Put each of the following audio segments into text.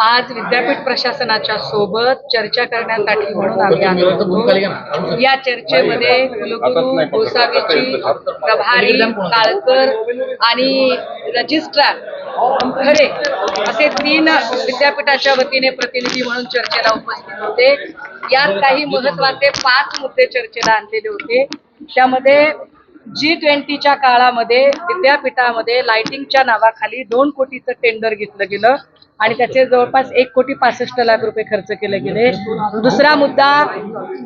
आज विद्यापीठ प्रशासनाच्या सोबत चर्चा करण्यासाठी म्हणून आम्ही आलो. होतो या चर्चेमध्ये कुलगुरू गोसावीची प्रभारी काळकर आणि रजिस्ट्रार खरे असे तीन विद्यापीठाच्या वतीने प्रतिनिधी म्हणून चर्चेला उपस्थित होते. यात काही महत्त्वाचे पाच मुद्दे चर्चेला आणलेले होते. त्यामध्ये जी ट्वेंटीच्या काळामध्ये विद्यापीठामध्ये लाइटिंगच्या नावाखाली दोन कोटीचं टेंडर घेतलं गेलं आणि त्याचे जवळपास एक कोटी पासष्ट लाख रुपये खर्च केले गेले. दुसरा मुद्दा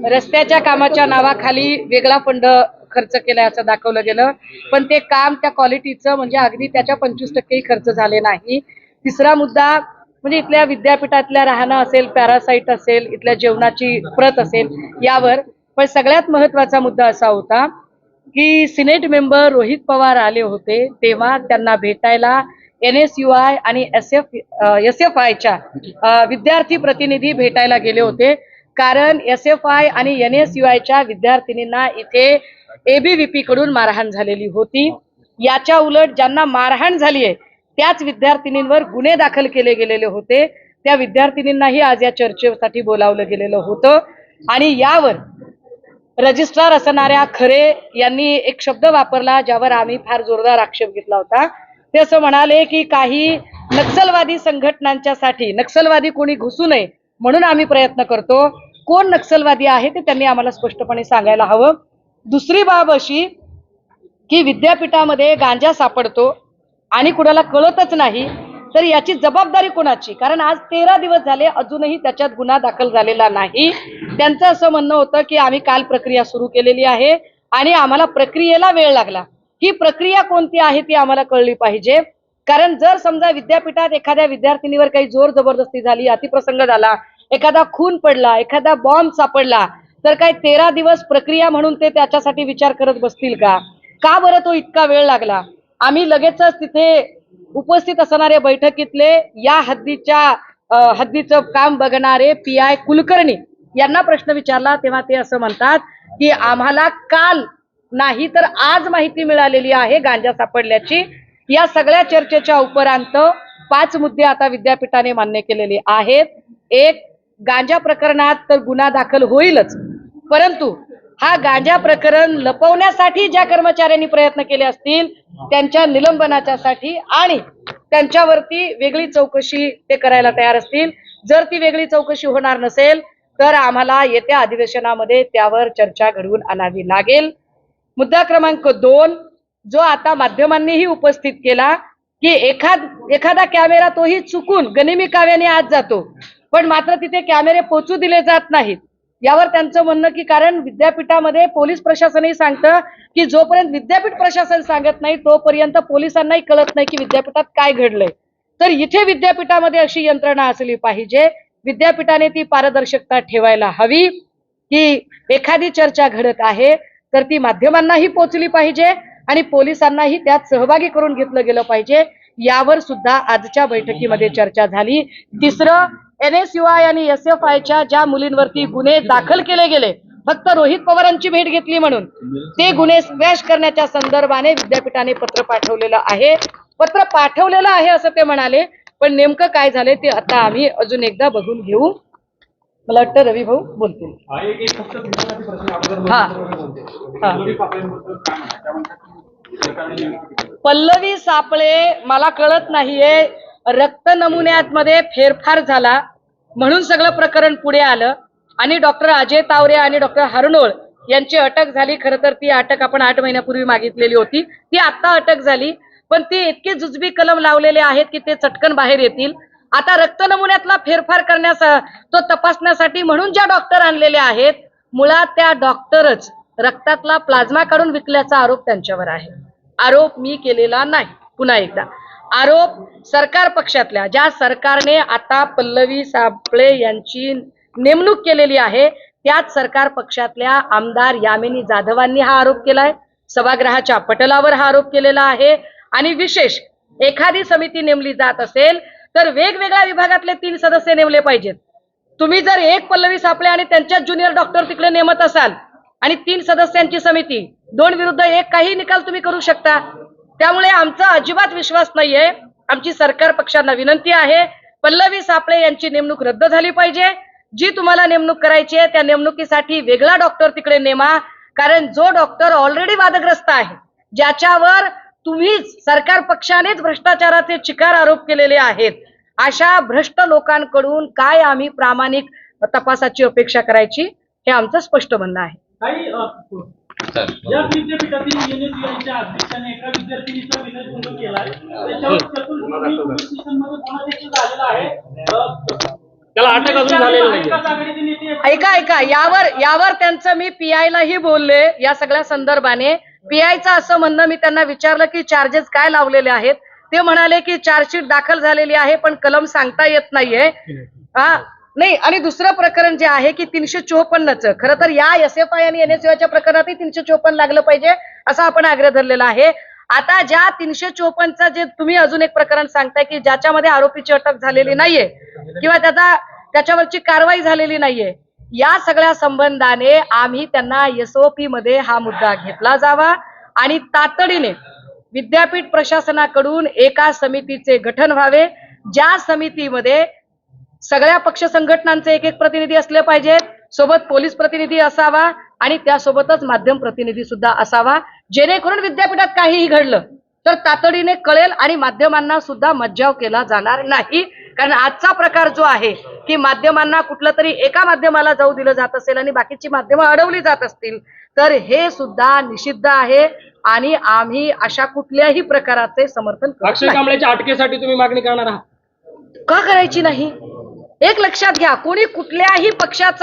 रस्त्याच्या कामाच्या नावाखाली वेगळा फंड खर्च केला असं दाखवलं गेलं. पण ते काम त्या क्वालिटीचं म्हणजे अगदी त्याच्या पंचवीस टक्केही खर्च झाले नाही. तिसरा मुद्दा म्हणजे इथल्या विद्यापीठातल्या राहणं असेल पॅरासाईट असेल इथल्या जेवणाची प्रत असेल यावर पण सगळ्यात महत्त्वाचा मुद्दा असा होता की सिनेट मेंबर रोहित पवार आले होते तेव्हा त्यांना भेटायला एन एस यू आय आणि एस एफ एस एफ आयच्या विद्यार्थी प्रतिनिधी भेटायला गेले होते. कारण एस एफ आय आणि एन एस यू आयच्या विद्यार्थिनींना इथे एबीव्हीपी कडून मारहाण झालेली होती. याच्या उलट ज्यांना मारहाण झाली आहे त्याच विद्यार्थिनींवर गुन्हे दाखल केले गेलेले होते. त्या विद्यार्थिनींनाही आज या चर्चेसाठी बोलावलं गेलेलं होतं. आणि यावर रजिस्ट्रार असणाऱ्या खरे यांनी एक शब्द वापरला ज्यावर आम्ही फार जोरदार आक्षेप घेतला होता. ते असं म्हणाले की काही नक्षलवादी संघटनांच्या साठी नक्षलवादी कोणी घुसू नये म्हणून आम्ही प्रयत्न करतो. कोण नक्षलवादी आहे ते त्यांनी आम्हाला स्पष्टपणे सांगायला हवं. दुसरी बाब अशी की विद्यापीठामध्ये गांजा सापडतो आणि कुणाला कळतच नाही तर याची जबाबदारी कोणाची? कारण आज तेरा दिवस झाले अजूनही त्याच्यात गुन्हा दाखल झालेला नाही. त्यांचं असं म्हणणं होतं की आम्ही काल प्रक्रिया सुरू केलेली आहे आणि आम्हाला प्रक्रियेला वेळ लागला. ही प्रक्रिया कोणती आहे ती आम्हाला कळली पाहिजे. कारण जर समजा विद्यापीठात एखाद्या विद्यार्थिनीवर काही जोर जबरदस्ती झाली अतिप्रसंग झाला एखादा खून पडला एखादा बॉम्ब सापडला तर काय तेरा दिवस प्रक्रिया म्हणून ते त्याच्यासाठी विचार करत बसतील का? का बरं तो इतका वेळ लागला? आम्ही लगेचच तिथे उपस्थित असणारे बैठकीतले या हद्दीच्या हद्दीचं काम बघणारे पी आय कुलकर्णी यांना प्रश्न विचारला तेव्हा ते असं म्हणतात की आम्हाला काल नाही तर आज माहिती मिळालेली आहे गांजा सापडल्याची. या सगळ्या चर्चेच्या उपरांत पाच मुद्दे आता विद्यापीठाने मान्य केलेले आहेत. एक गांजा प्रकरणात तर गुन्हा दाखल होईलच. परंतु हा गांजा प्रकरण लपवण्यासाठी ज्या कर्मचाऱ्यांनी प्रयत्न केले असतील त्यांच्या निलंबनाच्या साठी आणि त्यांच्यावरती वेगळी चौकशी ते करायला तयार असतील. जर ती वेगळी चौकशी होणार नसेल तर आम्हाला येत्या अधिवेशनामध्ये त्यावर चर्चा घडवून आणावी लागेल. मुद्दा क्रमांक दोन जो आता माध्यमांनीही उपस्थित केला की एखाद एखादा कॅमेरा तोही चुकून गनिमी काव्याने आत जातो. पण मात्र तिथे कॅमेरे पोचू दिले जात नाहीत. यावर त्यांचं म्हणणं की कारण विद्यापीठामध्ये पोलीस प्रशासनही सांगतं की जोपर्यंत विद्यापीठ प्रशासन सांगत नाही तोपर्यंत पोलिसांनाही कळत नाही की विद्यापीठात काय घडलंय. तर इथे विद्यापीठामध्ये अशी यंत्रणा असली पाहिजे. विद्यापीठाने ती पारदर्शकता ठेवायला हवी की एखादी चर्चा घडत आहे तर ती माध्यमांनाही पोचली पाहिजे आणि पोलिसांनाही त्यात सहभागी करून घेतलं गेलं पाहिजे. यावर सुद्धा आजच्या बैठकीमध्ये चर्चा झाली. तिसरं एन एस यू आय आणि एस एफ आयच्या ज्या मुलींवरती गुन्हे दाखल केले गेले फक्त रोहित पवारांची भेट घेतली म्हणून ते गुन्हे स्मॅश करण्याच्या संदर्भाने विद्यापीठाने पत्र पाठवलेलं आहे. पत्र पाठवलेलं आहे असं ते म्हणाले पण नेमकं काय झाले ते आता आम्ही अजून एकदा बघून घेऊ. मला वाटतं रवी भाऊ बोलतील. हा हा. हा. पल्लवी सापळे मला कळत नाहीये रक्त नमुन्यामध्ये फेरफार झाला म्हणून सगळं प्रकरण पुढे आलं. आणि डॉक्टर अजय तावरे आणि डॉक्टर हरनोळ यांची अटक झाली. खरं तर ती अटक आपण आठ महिन्यापूर्वी मागितलेली होती. ती आता अटक झाली. पण ती इतके जुजबी कलम लावलेले आहेत की ते चटकन बाहेर येतील. आता रक्त नमुन्यातला फेरफार करण्यास तो तपासण्यासाठी म्हणून ज्या डॉक्टर आणलेले आहेत मुळात त्या डॉक्टरच रक्तातला प्लाझ्मा काढून विकल्याचा आरोप त्यांच्यावर आहे. आरोप मी केलेला नाही. पुन्हा एकदा. आरोप सरकार पक्षातल्या ज्या सरकारने आता पल्लवी सापळे यांची नेमणूक केलेली आहे त्याच सरकार पक्षातल्या आमदार यामिनी जाधवांनी हा आरोप केलाय सभागृहाच्या पटलावर हा आरोप केलेला आहे. आणि विशेष एखादी समिती नेमली जात असेल तर वेगवेगळ्या विभागातले तीन सदस्य नेमले पाहिजेत. तुम्ही जर एक पल्लवी सापळे आणि त्यांच्याच ज्युनियर डॉक्टर तिकडे नेमत असाल आणि तीन सदस्यांची समिती दोन विरुद्ध एक काही निकाल तुम्ही करू शकता. त्यामुळे आमचा अजिबात विश्वास नाहीये. आमची सरकार पक्षांना विनंती आहे. पल्लवी सापळे यांची नेमणूक रद्द झाली पाहिजे. जी तुम्हाला नेमणूक करायची आहे त्या नेमणुकीसाठी वेगळा डॉक्टर तिकडे नेमा. कारण जो डॉक्टर ऑलरेडी वादग्रस्त आहे ज्याच्यावर तुम्हीच सरकार पक्षानेच भ्रष्टाचाराचे चिकार आरोप केलेले आहेत. अशा भ्रष्ट लोकांकडून काय आम्ही प्रामाणिक तपासाची अपेक्षा करायची हे आमचं स्पष्ट म्हणणं आहे. काही या विद्यापीठातील युनिव्हर्सिटीच्या अध्यक्षाने एका विद्यार्थिनीचा विनयभंग केलाय. त्याच्यावर झालेला आहे. अ, त्याला अटक अजून झालेली नाही महाविकास आघाडीचे नेते ऐका ऐका. यावर यावर त्यांचं मी पीआय लाही बोलले या सगळ्या संदर्भाने. पीआयचं असं म्हणणं मी त्यांना विचारलं की चार्जेस काय लावलेले आहेत? ते म्हणाले की चार्जशीट दाखल झालेली आहे पण कलम सांगता येत नाहीये. हा नाही आणि दुसरं प्रकरण जे आहे की तीनशे चोपन्नच. खरं तर या एस एफ आय आणि एनएसयूच्या प्रकरणातही तीनशे चोपन्न लागलं पाहिजे असा आपण आग्रह धरलेला आहे. आता ज्या तीनशे चोपन्नचा जे तुम्ही अजून एक प्रकरण सांगताय की ज्याच्यामध्ये आरोपीची अटक झालेली नाहीये किंवा त्याचा त्याच्यावरची कारवाई झालेली नाहीये या सगळ्या संबंधाने आम्ही त्यांना एसओपी मध्ये हा मुद्दा घेतला जावा. आणि तातडीने विद्यापीठ प्रशासनाकडून एका समितीचे गठन व्हावे. ज्या समितीमध्ये सगळ्या पक्ष संघटनांचे एक एक प्रतिनिधी असले पाहिजेत. सोबत पोलीस प्रतिनिधी असावा आणि त्यासोबतच माध्यम प्रतिनिधी सुद्धा असावा. जेणेकरून विद्यापीठात काहीही घडलं तर तातडीने कळेल आणि माध्यमांना सुद्धा मज्जाव केला जाणार नाही. कारण आजचा प्रकार जो आहे की माध्यमांना कुठलं तरी एका माध्यमाला जाऊ दिलं जात असेल आणि बाकीची माध्यमं अडवली जात असतील तर हे सुद्धा निषिद्ध आहे आणि आम्ही अशा कुठल्याही प्रकाराचे समर्थन अक्षय. कांबळेच्या अटकेसाठी तुम्ही मागणी करणार आहात. का करायची नाही? एक लक्षात घ्या कोणी कुठल्याही पक्षाचा